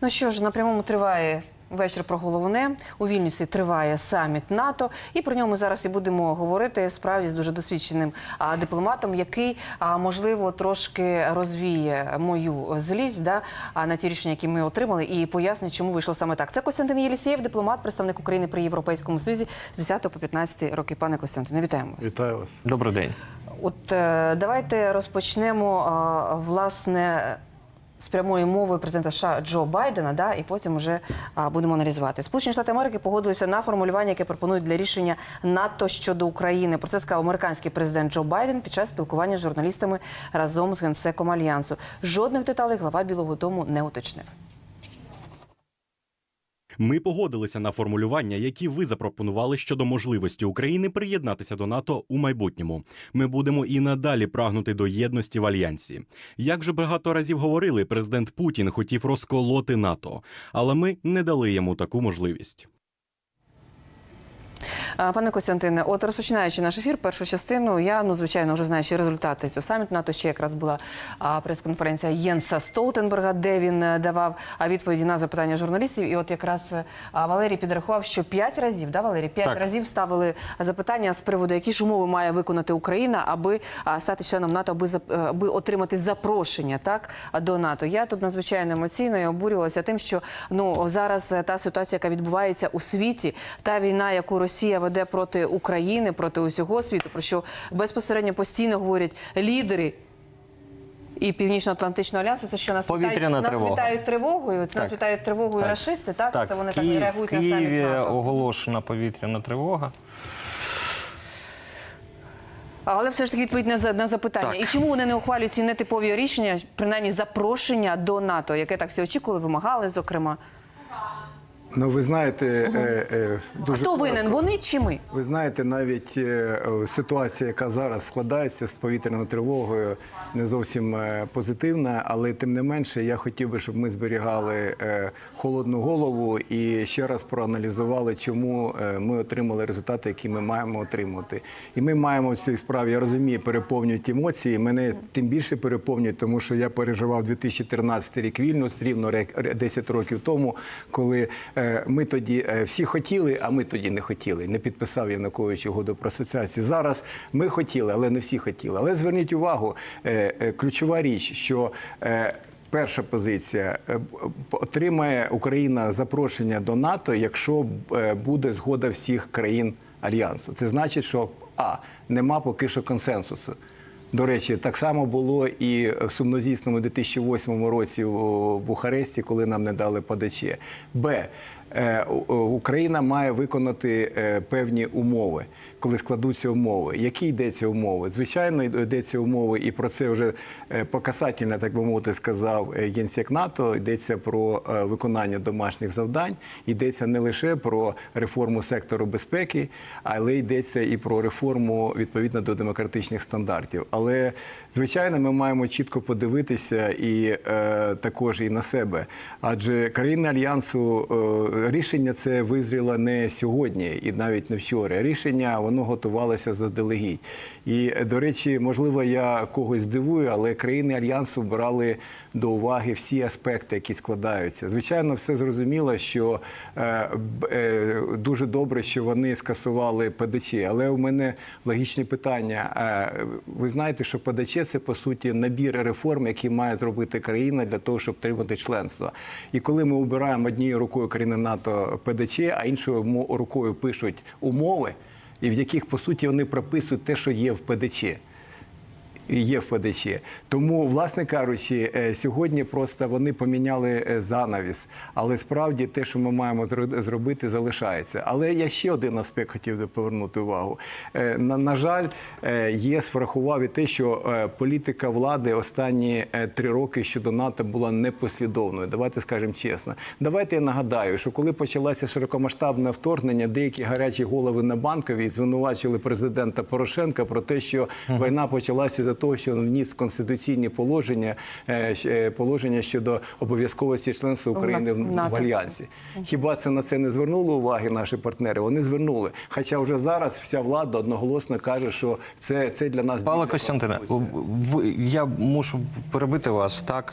Ну що ж, на прямому триває вечір про головне. У Вільнюсі триває саміт НАТО, і про нього ми зараз і будемо говорити справді з дуже досвідченим а, дипломатом, який а, можливо трошки розвіє мою злість да, а, на ті рішення, які ми отримали, і пояснить, чому вийшло саме так. Це Костянтин Єлісєєв, дипломат, представник України при Європейському Союзі з 10 по 15 роки. Пане Костянтине, вітаємо вас. Вітаю вас. Добрий день. От е, давайте розпочнемо власне з прямої мови президента США Джо Байдена, да, і потім вже а, будемо аналізувати. Сполучені Штати Америки погодилися на формулювання, яке пропонують для рішення НАТО щодо України. Про це сказав американський президент Джо Байден під час спілкування з журналістами разом з генсеком альянсу. Жодних деталей глава Білого Дому не уточнив. Ми погодилися на формулювання, які ви запропонували щодо можливості України приєднатися до НАТО у майбутньому. Ми будемо і надалі прагнути до єдності в альянсі. Як же багато разів говорили, президент Путін хотів розколоти НАТО, але ми не дали йому таку можливість. Пане Костянтине, от розпочинаючи наш ефір, першу частину, я ну звичайно вже знаючи результати цього саміту НАТО. Ще якраз була прес-конференція Єнса Столтенберга, де він е, давав відповіді на запитання журналістів. І от якраз е, Валерій підрахував, що п'ять разів, да, Валерій, п'ять Так. разів ставили запитання з приводу, які ж умови має виконати Україна, аби стати членом НАТО, аби е, аби отримати запрошення так до НАТО. Я тут надзвичайно емоційно і обурювалася тим, що ну зараз та ситуація, яка відбувається у світі, та війна, яку Росія веде проти України, проти усього світу, про що безпосередньо постійно говорять лідери. І Північно-Атлантичного альянсу це що нас Повітряна вітають, тривога. нас вітають тривогою. Це нас вітають тривогою Так. рашисти. Так, Так, це вони в так реагують на саміт Києві НАТО. оголошена повітряна тривога. Але все ж таки відповідь на, на запитання. Так. І чому вони не ухвалюють ці нетипові рішення, принаймні запрошення до НАТО, яке так всі очікували, вимагали, зокрема. Ну, ви знаєте, е, е, дуже Хто винен? коротко. Вони чи ми? Ви знаєте, навіть е, е, ситуація, яка зараз складається з повітряною тривогою, не зовсім е, позитивна, але тим не менше, я хотів би, щоб ми зберігали е, холодну голову і ще раз проаналізували, чому е, ми отримали результати, які ми маємо отримати. І ми маємо в цій справі, я розумію, переповнюють емоції. Мене тим більше переповнюють, тому що я переживав 2013 рік вільно, рівно рек- 10 років тому, коли ми тоді е, всі хотіли, а ми тоді не хотіли. Не підписав Янукович угоду про асоціацію. Зараз ми хотіли, але не всі хотіли. Але зверніть увагу, е, е, ключова річ, що е, Перша позиція Е, отримає Україна запрошення до НАТО, якщо е, буде згода всіх країн альянсу. Це значить, що а нема поки що консенсусу. До речі, так само було і в сумнозвісному 2008 році в Бухаресті, коли нам не дали подачі. Б. е, У- Україна має виконати е, певні умови, коли складуться умови. Які йдеться умови? Звичайно, йдеться умови, і про це вже е, показательно, так би мовити, сказав е, генсек НАТО. Йдеться про е, виконання домашніх завдань. Йдеться не лише про реформу сектору безпеки, але йдеться і про реформу відповідно до демократичних стандартів. Але звичайно, ми маємо чітко подивитися і е, також і на себе. Адже країни альянсу е, рішення це визріло не сьогодні і навіть не вчора. Рішення воно готувалося заздалегідь. І до речі, можливо, я когось здивую, але країни альянсу брали до уваги всі аспекти, які складаються. Звичайно, все зрозуміло, що е, е, дуже добре, що вони скасували ПДЧ. Але у мене логічне питання. Е, ви знаєте, що ПДЧ це по суті набір реформ, які має зробити країна для того, щоб отримати членство. І коли ми обираємо однією рукою країни НАТО ПДЧ, а іншою рукою пишуть умови, і в яких по суті вони прописують те, що є в ПДЧ є в ПДЧ. Тому, власне кажучи, е, сьогодні просто вони поміняли е, занавіс. Але справді те, що ми маємо зробити, залишається. Але я ще один аспект хотів би повернути увагу. Е, На, на жаль, ЄС врахував і те, що політика влади останні три роки щодо НАТО була непослідовною. Давайте скажемо чесно. Давайте я нагадаю, що коли почалося широкомасштабне вторгнення, деякі гарячі голови на банковій звинувачили президента Порошенка про те, що війна почалася за того, що він вніс конституційні положення, е, е, положення щодо обов'язковості членства України в, в альянсі. Хіба це на це не звернули уваги наші партнери? Вони звернули. Хоча вже зараз вся влада одноголосно каже, що це, це для нас Павло Костянтина. Я мушу перебити вас. Так,